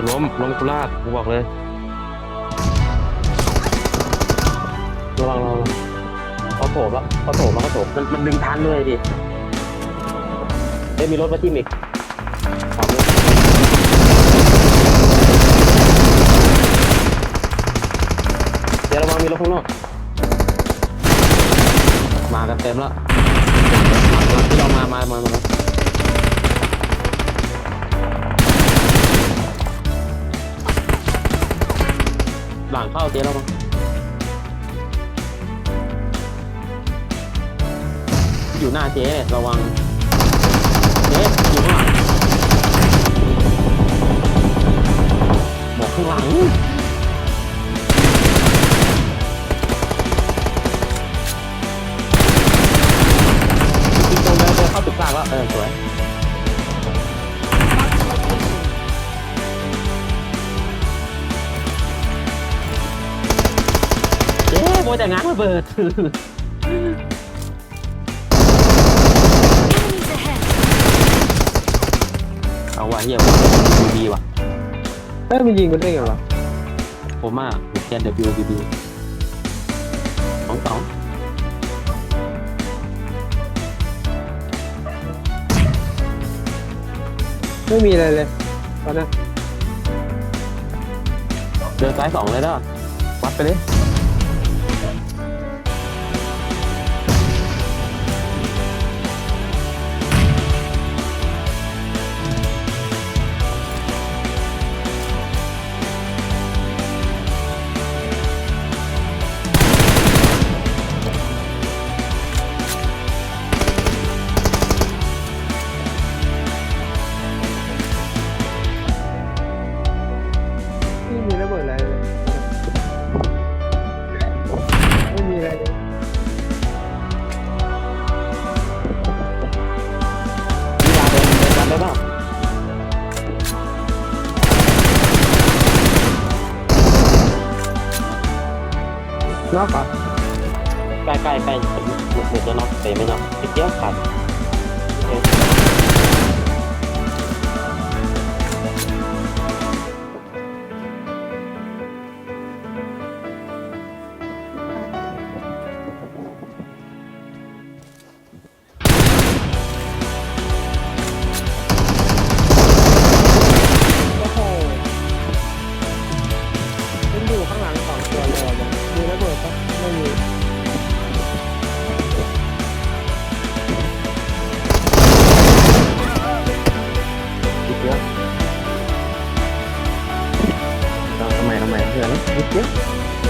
ะล้มล้มกุลาดกูบอกเลย ระวังระวังเขาโถมแล้วเขาโถมแล้วเขาโถมมันมันดึงทันด้วยดิเอ้ยมีรถมาจิ้มอีกขอบเลยเดี๋ยวระวังมีรถข้างนอก มากันเต็มแล้วที่เรามามามามา หลังเข้าเจ๊แล้วมั้งอยู่หน้าเจ๊เนี่ยระวังเจ๊อยู่ข้างหลังบอกข้างหลังยิงตรงแล้วเข้าตึกกลางแล้วเออสวย มยแต่งานระเบิด Enemies ahead! เอาว่ะเฮียดีดีว่ะ เอ้ยมันยิงมันได้ไงวะผมอะผมแกน WBB สองสองไม่มีอะไรเลยตอนนั้นเดินซ้ายสองเลยแล้ววัดไปเลย อกเหรอใกล้ใกล้ใกล้เหมือนจะนอกเตะไม่นอกเดี๋ยวขาด เยอะทำไมทำไมเพื่อนนิดเดียว